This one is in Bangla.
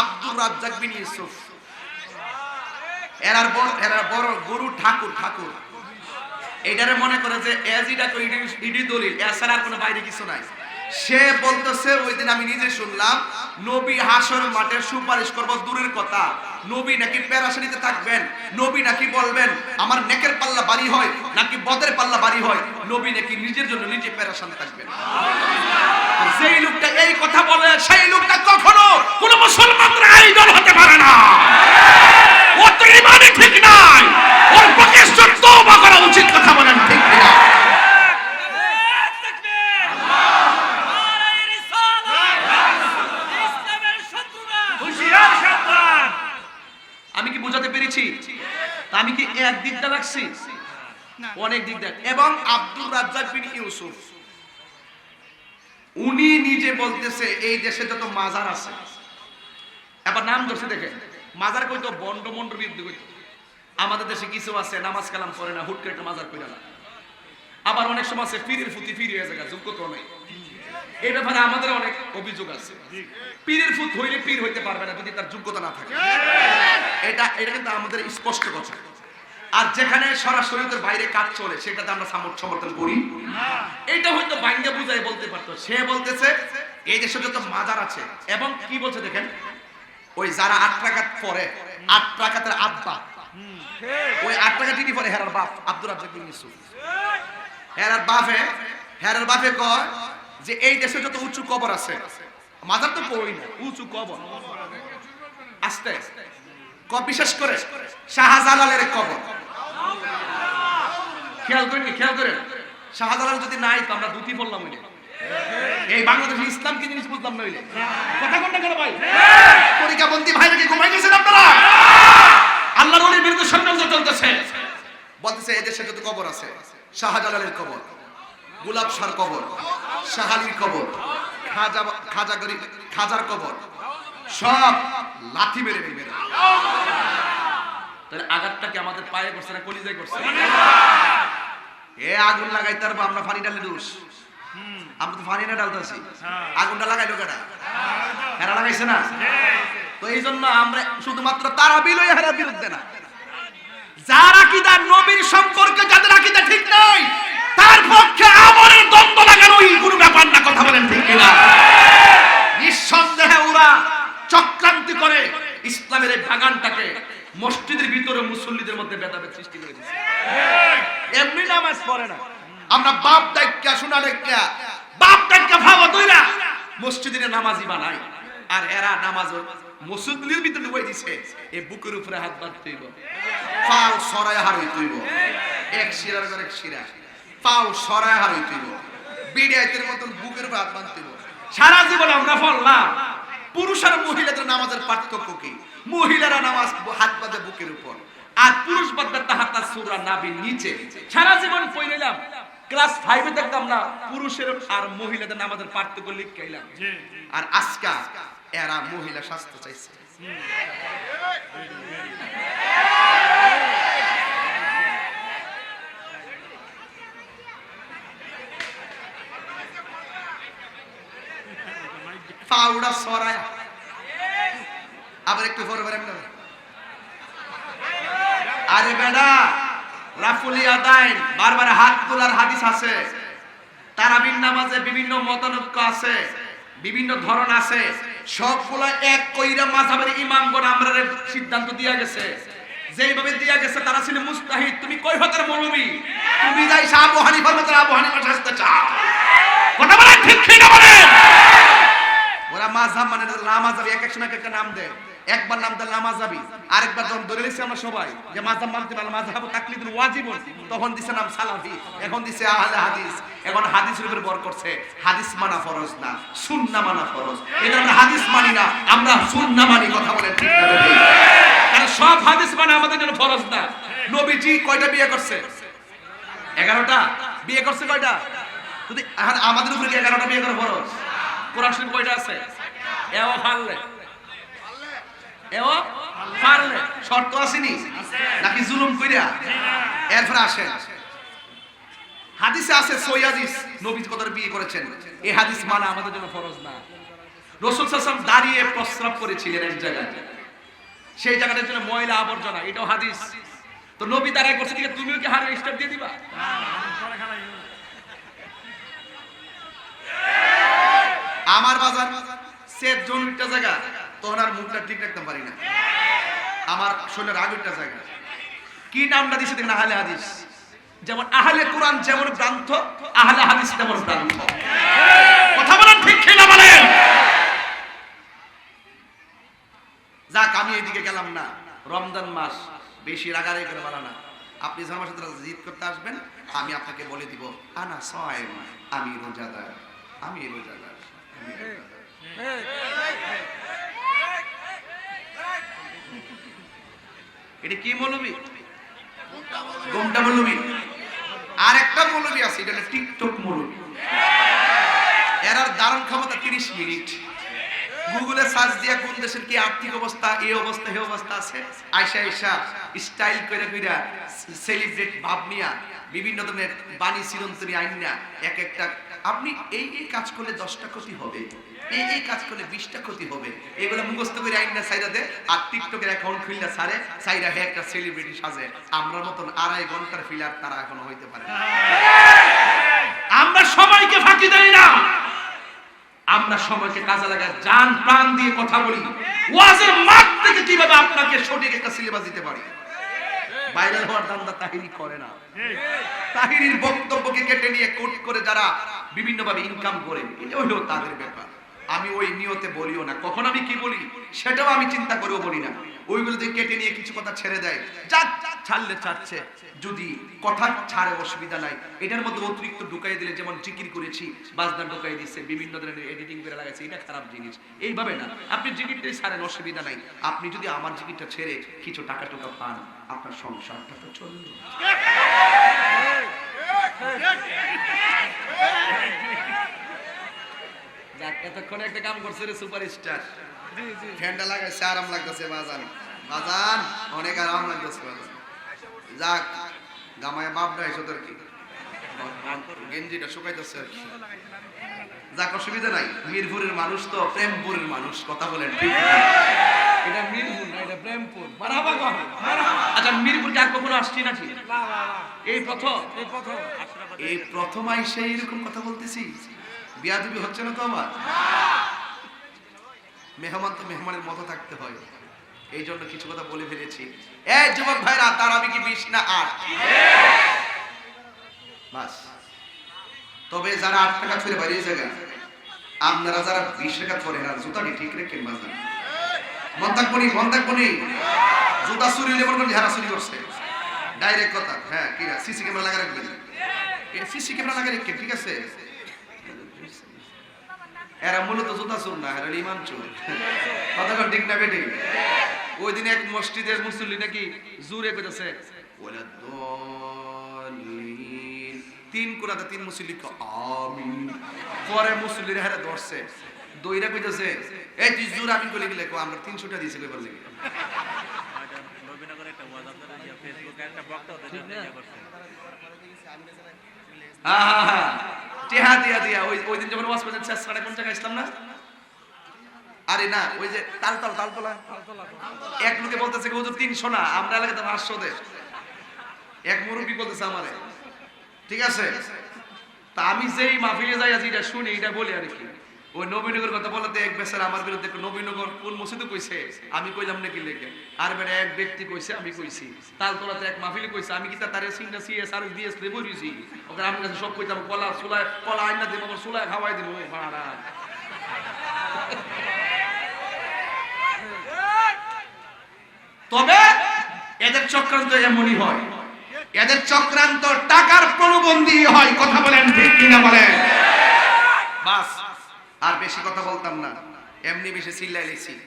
আব্দুর রাজ্জাক বিন ইউসুফ। এরার বড় এরার বড় গুরু ঠাকুর ঠাকুর। এটারে মনে করে যে এজ ইডা তো ইডি ইডি দলিল, এছাড়া আর কোনো বাইরে কিছু নাই। সে বলতেছে, ওই দিন আমি নিজে শুনলাম, নবী হাসর মাঠে সুপারিশ করব দূরের কথা। নবী নাকি প্যারাশানিতে থাকবেন, নবী নাকি বলবেন, আমার নেকের পাল্লা বাড়ি হয় নাকি বদের পাল্লা বাড়ি হয়? নবী নাকি নিজের জন্য নিজে প্যারাশান থাকবেন। সেই লোকটা এই কথা বলে সেই লোকটা কখনো কোন মুসলমানদের আইডল হতে পারে না। ওর তো ইমানই ঠিক নাই। ওর তওবা করা উচিত কথা বলেন ঠিক আমি কি বোঝাতে পেরেছি? আমি কি এক দিকটা রাখছি অনেক দিক দেখ। এবং আব্দুর রাজ্জাক বিন ইউসুফ। উনি নিজে বলতেছে এই দেশে যত মাজার আছে। এবার নাম ধরছে দেখে। মাজার কইতো বন্ড মন্ড বিরুদ্ধে কইতো। আমাদের দেশে কিছু আছে নামাজ কালাম করে না হুট করে একটা মাজার কইরা না আবার অনেক সময় আছে পীরের ফুতি ফিরে হয়ে যায় যোগ্যতা নেই। এই ব্যাপারে আমাদের অনেক অভিযোগ আছে। পীরের ফুত হইলে পীর হইতে পারবে না যদি তার যোগ্যতা না থাকে। এটা এটা কিন্তু আমাদের স্পষ্ট কথা। আর যেখানে সরাসরি তোর বাইরে কাজ চলে, সেটাতে আমরা সমর্থন করি। এইটা হয়তো বাইঙ্গা বুঝাই বলতে পারতো। সে বলতেছে, এই দেশে যত মাজার আছে, এবং কি বলছে দেখেন, ওই যারা আট টাকাত পরে আট টাকাতের আব্বা, ওই আট টাকা টিনি পরে হেরার বাপ, আব্দুর রাজ্জাক বিন ইউসুফ। হেরার বাপে হেরার বাপে কয় যে, এই দেশে যত উঁচু কবর আছে, মাজার তো পড়ি না, উঁচু কবর। আস্তে বিশেষ করে শাহজালালের কবর। খেয়াল করেন খেয়াল করেন। শাহজালাল যদি নাই, তো আমরা দুটি বললাম ওই এই বাংলাদেশে ইসলাম কি জিনিস বুঝলাম নইলে কথা কোনটা কেন ভাই? তরিকাবন্দি ভাই নাকি ঘুমাই গেছেন আপনারা? আল্লাহর ওলির বিরুদ্ধে ষড়যন্ত্র চলতেছে। বলতেছে, এই দেশে যত কবর আছে, শাহজালালের কবর, গোলাপ শাহর কবর শাহালির কবর, খাজা খাজা গরিব, খাজার কবর, সব লাথি মেরে দিবে তাহলে আঘাতটা কি আমাদের পায়ে করছে না কলিজায় করছে এ আগুন লাগাইতে পারব আমরা পানি ডালে দোষ। আমরা তো পানি না ডালতেছি। আগুনটা লাগাইলো কেটা হেরা লাগাইছে না? তো এই জন্য আমরা শুধুমাত্র তারা বিলয় হেরা বিরুদ্ধে না। যার আকিদা নবীর সম্পর্কে যাদের আকিদা ঠিক নয় তার পক্ষে আমলের দ্বন্দ্ব লাগানোই কোনো ব্যাপার না কথা বলেন ঠিক কিনা? নিঃসন্দেহে ওরা চক্রান্তি করে ইসলামের এই বাগানটাকে মসজিদের ভিতরে মুসল্লিদের মধ্যে ভেদাভেদ সৃষ্টি করে দিচ্ছে এমনি নামাজ পড়ে না। আমরা বাপ দায়িকা শোনা দায়িকা বাপ দায়িকা ভাবা দইরা মসজিদের নামাজি বানাই আর এরা নামাজ মসজিদের ভিতরে ঢুকাই দিছে। এই বুকের উপরে হাত বাঁধতে হইব পাও সরায় হইব এক শিরার এক শিরা। পাও সরায় হার হইতে হইব বিড়াইতের মতন বুকের উপরে হাত বাঁধতে হইব সারা জীবন আমরা পড়লাম পুরুষ আর মহিলাদের নামাজের পার্থক্য কি? মহিলারা নামাজ হাত বাঁধে বুকের উপর। আর পুরুষ বাঁধবে তাহাতা সুরা নাবির নিচে। সারা জীবন পড়ে নিলাম ক্লাস ফাইভে দেখতাম না পুরুষের আর মহিলাদের নামাজের পার্থক্য লিখাইলাম আর আজকা এরা মহিলা স্বাস্থ্য চাইছে। পাউডা সরায়। আবার একটু পরে পরে এমনি। আরে বেডা রাফুলি বারবার হাত তোলার হাদিস আছে। তারাবির নামাজে বিভিন্ন মতানৈক্য আছে, বিভিন্ন ধরন আছে। সবগুলো এক কইরা মাযহাবের ইমামগণ আমরা সিদ্ধান্ত দিয়া গেছে। যেইভাবে দিয়া গেছে, তারা ছিল মুস্তাহিদ। তুমি কই হতের মৌলবি? তুমি যাই শাহ হানিফার মতো আবু হানিফা শাস্তে চাও। কথা বলে ঠিক ঠিক বলে ওরা মাযহাব মানে লামাযাবি এক এক সময় এক একটা নাম দেয়। একবার নাম দেয় লামাযাবি আরেকবার যখন ধরে নিছি আমরা সবাই, যে মাযহাব মানতে পারলে মাযহাব তাকলিদুল ওয়াজিব তখন দিছে নাম সালাফি, এখন দিছে আহলে হাদিস, এখন হাদিসের উপর বর করছে, হাদিস মানা ফরজ না সুন্নাহ মানা ফরজ। এই আমরা হাদিস মানি না, আমরা সুন্নাহ মানি কথা বলেন ঠিক না? কারণ সব হাদিস মানে আমাদের জন্য ফরজ না। নবীজি কয়টা বিয়ে করছে? এগারোটা? বিয়ে করছে কয়টা? যদি আমাদের উপরে এগারোটা বিয়ে করা ফরজ? কোরআন শরীফ কয়টা আছে? এও পারলে এও পারলে শর্ত আসেনি নাকি জুলুম কইরা? এরপরে আসেন। হাদিসে আছে সই হাদিস নবী কত বিয়ে করেছেন। এই হাদিস মানা আমাদের জন্য ফরজ না। রসুল সাল্লাম দাঁড়িয়ে প্রস্রাব করেছিলেন এক জায়গায়। সেই জায়গাটার জন্য ময়লা আবর্জনা এটাও হাদিস। তো নবী দাঁড়ায় করছে দিকে তুমিও কি হারে স্টার দিয়ে দিবা? আমার বাজার সেট জমিটা জায়গা তখন আর মুখটা ঠিক রাখতে পারি না। আমার শরীরের আগেরটা জায়গা কি নামটা দিছে দেখেন আহলে হাদিস যেমন আহলে কোরআন যেমন গ্রন্থ আহলে হাদিস তেমন গ্রন্থ কথা বলেন ঠিক কিনা বলেন যাক আমি এদিকে গেলাম না রমজান মাস বেশি রাগারাগি করে বাড়া না আপনি আমার সাথে জিদ করতে আসবেন আমি আপনাকে বলে দিব আনা সয়েম আমি রোজাদার আমি রোজাদার আমি রোজাদার। এটা কি মৌলবি? গোমটা মৌলবি। আর একটা মৌলবি আছে, এটা টিকটক মৌলবি। এরার দারুণ ক্ষমতা তিরিশ মিনিট। গুগলে সার্চ দিয়া কোন দেশের কি আর্থিক অবস্থা, এই অবস্থা এই অবস্থা আছে। আয়সা আয়সা স্টাইল করে কইরা সেলিব্রেট ভাব নিয়া, বিভিন্ন ধরনের বাণী চিরন্তনী আইন না এক একটা আপনি এই এই কাজ করলে দশটা ক্ষতি হবে এই এই কাজ করলে বিশটা ক্ষতি হবে। এগুলো মুখস্থ করে আইন না, সাইরা দে। আর টিকটকের অ্যাকাউন্ট খুললে সারে, সাইরা হে একটা সেলিব্রিটি সাজে। আমরার মতন আড়াই ঘণ্টার ফিলার তারা এখনও হইতে পারে আমরা সবাইকে ফাঁকি দেই না। আমরা সময়কে কাজে লাগা জান প্রাণ দিয়ে কথা বলি। ওয়াজের মাঠ থেকে কীভাবে আপনাকে সঠিক একটা সিলেবাস দিতে পারি? ভাইরাল হওয়ার দান্দা তাহিরি করে না। তাহিরির বক্তব্যকে কেটে নিয়ে কোট করে যারা বিভিন্ন ভাবে ইনকাম করে এটা হলো তাদের ব্যাপার। আমি ওই নিয়তে বলিও না। কখন আমি কি বলি, সেটাও আমি চিন্তা করেও বলি না। ওইগুলো দিয়ে কেটে নিয়ে কিছু কথা ছেড়ে দেয়, যাক, ছাড়লে ছাড়ছে। যদি কথা ছাড়ে অসুবিধা নাই, এটার মধ্যে অতিরিক্ত ঢুকাই দিলে যেমন জিকির করেছি, বাজনা ঢুকাই দিচ্ছে বিভিন্ন ধরনের এডিটিং করে লাগাইছে, এটা খারাপ জিনিস। এইভাবে না, আপনি জিকিরটাই ছাড়েন, অসুবিধা নাই। আপনি যদি আমার জিকিরটা ছেড়ে কিছু টাকা টুকা পান, আপনার সংসারটা তো চলবে যাক এতক্ষণে একটা কাম করছে রে সুপারস্টার। ফ্যানটা লাগাইছে আরাম লাগতেছে বাজান। বাজান অনেক আরাম লাগতেছে বাজান। যাক গামায় বাপ নাই তোর কি গেঞ্জিটা শুকাইতেছে আর কি। যাক অসুবিধা নাই। মিরপুরের মানুষ তো প্রেমপুরের মানুষ কথা বলেন ঠিক এটা মিরপুর না এটা প্রেমপুর। কহ আচ্ছা মিরপুর কি আর কখনো আসছি না ঠিক এই নাকি এই প্রথম। এই প্রথম আইসে এরকম কথা বলতেছি। বিয়াদবি হচ্ছে না তো আমার? মেহমান তো মেহমানের মতো থাকতে হয়। এই জন্য কিছু কথা বলে ফেলেছি। এই যুবক ভাইরা, তার আমি কি বিশ না আট? তবে যারা আট টাকা ছুড়ে বাড়িয়ে জায়গা আপনারা যারা বিশ টাকা ধরে না, জুতাটি ঠিক রেখে বাজান মন মন জুতা চুরি যারা চুরি করছে। ডাইরেক্ট কথা। হ্যাঁ কি সিসি ক্যামেরা লাগা রাখবেন। সিসি ক্যামেরা লাগা ঠিক আছে? এরা মূলত জুতা চোর না এরা ইমান চোর। কথা ঠিক না বেটে ওই দিন এক মসজিদের মুসল্লি নাকি জুরে দলিন তিন কোরাতে তিন মুসল্লি আমিন। পরে মুসল্লিরা হেরা ধরছে দইরা কইতাছে এই তুই জুর আমিন কইলে গেলে? কো আমরা 300 টা দিয়েছি কইবার লাগি। আপনারা ইয়া করছে। হ্যাঁ হ্যাঁ হ্যাঁ। টেহা দিয়া দিয়া, ওই ওই দিন যখন ওয়াজ করেছেন শেষটা কোন জায়গায় ইসলাম না? আরে না, ওই যে তালতলা তালতলা। এক লোকে বলতেছে, হুজুর তিন সোনা আমরা এলাকাতে পাঁচশো দে। এক মুরব্বী বলতেছে আমারে, ঠিক আছে? তা আমি যেই মাহফিলে যাই আছি, এটা শুনি, এটা বলি আর কি। ওই নবীনগর কথা বলাতে এক বেচার আমার বিরুদ্ধে নবীনগর কোন মসজিদে কইছে? আমি কইলাম নাকি লেগে? আর বেটা এক ব্যক্তি কইছে, আমি কইছি। তালতলাতে এক মাহফিলে কইছে, আমি কি তারে সিংনা সিএস, আর ডিএস লে বইছি ওকে আমার কাছে সব কইতাম, কলা সুলা কলা আইনা দিব আমার সুলা খাওয়াই দিব ওই বাড়া তবে এদের চক্রান্ত এমনই হয়। এদের চক্রান্ত টাকার প্রণবন্দী হয়, কথা বলেন ঠিক কিনা বলেন? বাস। আর বেশি কথা বলতাম না। এমনি বেশি চিল্লাই লেছি।